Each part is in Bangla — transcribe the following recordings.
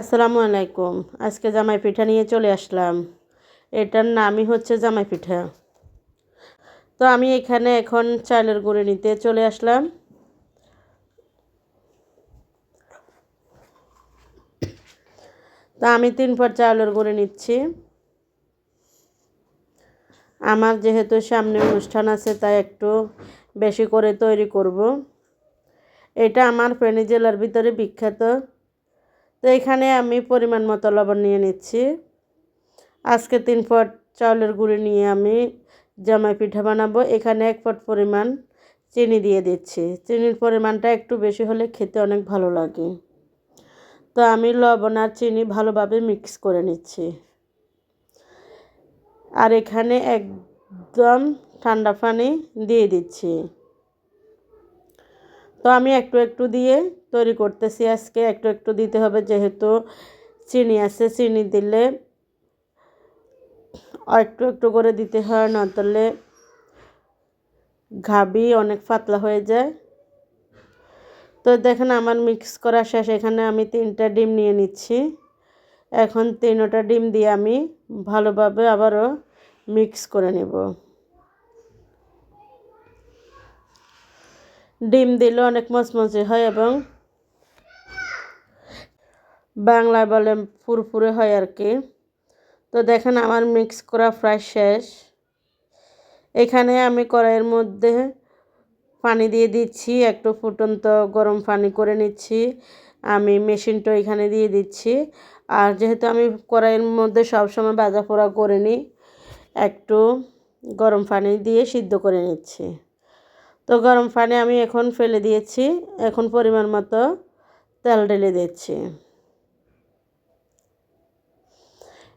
আসসালামু আলাইকুম। আজকে জামাই পিঠা নিয়ে চলে আসলাম। এটার নামই হচ্ছে জামাই পিঠা তো আমি এখানে এখন চালের গুঁড়ি নিতে চলে আসলাম। তো আমি তিন পর চাউলের গুঁড়ি নিচ্ছি। আমার যেহেতু সামনে অনুষ্ঠান আছে, তাই একটু বেশি করে তৈরি করব। এটা আমার ফেনী জেলার ভিতরে বিখ্যাত তো এখানে আমি পরিমাণ মতো লবণ নিয়ে নিচ্ছি। আজকে তিন পট চাউলের গুঁড়ি নিয়ে আমি জামাই পিঠা বানাবো। এখানে এক পট পরিমাণ চিনি দিয়ে দিচ্ছি। চিনির পরিমাণটা একটু বেশি হলে খেতে অনেক ভালো লাগে। তো আমি লবণ আর চিনি ভালোভাবে মিক্স করে নিচ্ছি। আর এখানে একদম ঠান্ডা পানি দিয়ে দিচ্ছি। তো আমি একটু একটু দিয়ে তৈরি করতেছি আজকে। একটু একটু দিতে হবে যেহেতু চিনি আছে, চিনি দিলে একটু একটু করে দিতে হয় না তাহলে ঘাবি অনেক পাতলা হয়ে যায়। তো দেখেন আমার মিক্স করা শেষ, এখানে আমি তিনটা ডিম নিয়ে নিচ্ছি। এখন তিনটা ডিম দিয়ে আমি ভালোভাবে আবারও মিক্স করে নেব। ডিম দিলে অনেক মচমচে হয় এবং বাংলায় বলে ফুরফুরে হয় আর কি। তো দেখেন আমার মিক্স করা ফ্রাই শেষ। এখানে আমি কড়াইয়ের মধ্যে পানি দিয়ে দিচ্ছি, একটু ফুটন্ত গরম পানি করে নিচ্ছি। আমি মেশিনটা এখানে দিয়ে দিচ্ছি। আর যেহেতু আমি কড়াইয়ের মধ্যে সবসময় ভাজা পোড়া করে নিই একটু গরম পানি দিয়ে সিদ্ধ করে নিচ্ছি। তো গরম পানি আমি এখন ফেলে দিয়েছি। এখন পরিমাণ মতো তেল ঢেলে দিচ্ছি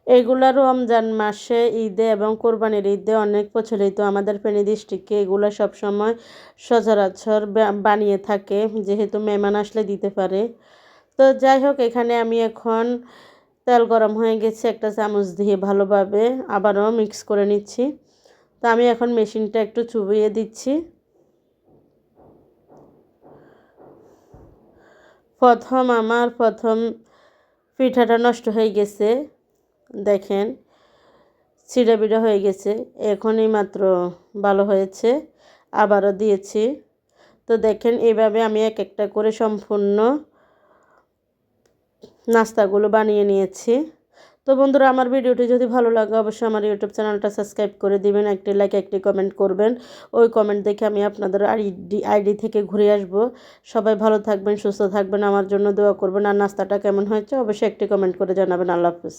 এগুলো রমজান মাসে ঈদে এবং কোরবানির ঈদে অনেক প্রচলিত। আমাদের ফেনী ডিস্ট্রিক্টে এগুলো সবসময় সচরাচর বানিয়ে থাকে, যেহেতু মেহমান আসলে দিতে পারে। তো যাই হোক, এখানে আমি এখন তেল গরম হয়ে গেছে, একটা চামচ দিয়ে ভালোভাবে আবারও মিক্স করে নিচ্ছি। তো আমি এখন মেশিনটা একটু চুবিয়ে দিচ্ছি। প্রথম আমার প্রথম পিঠাটা নষ্ট হয়ে গেছে, দেখেন ছিঁড়ে বিড়ে হয়ে গেছে, এখনই মাত্র ভালো হয়েছে, আবারও দিয়েছি। তো দেখেন, এভাবে আমি এক একটা করে সম্পূর্ণ নাস্তাগুলো বানিয়ে নিয়েছি। তো বন্ধুরা, আমার ভিডিওটি যদি ভালো লাগে, অবশ্যই আমার ইউটিউব চ্যানেলটা সাবস্ক্রাইব করে দিবেন, একটি লাইক একটি কমেন্ট করবেন। ওই কমেন্ট দেখে আমি আপনাদের আইডি আইডি থেকে ঘুরে আসব। সবাই ভালো থাকবেন, সুস্থ থাকবেন, আমার জন্য দোয়া করবেন। আর নাস্তাটা কেমন হয়েছে, অবশ্যই একটি কমেন্ট করে জানাবেন। আল্লাহ হাফিজ।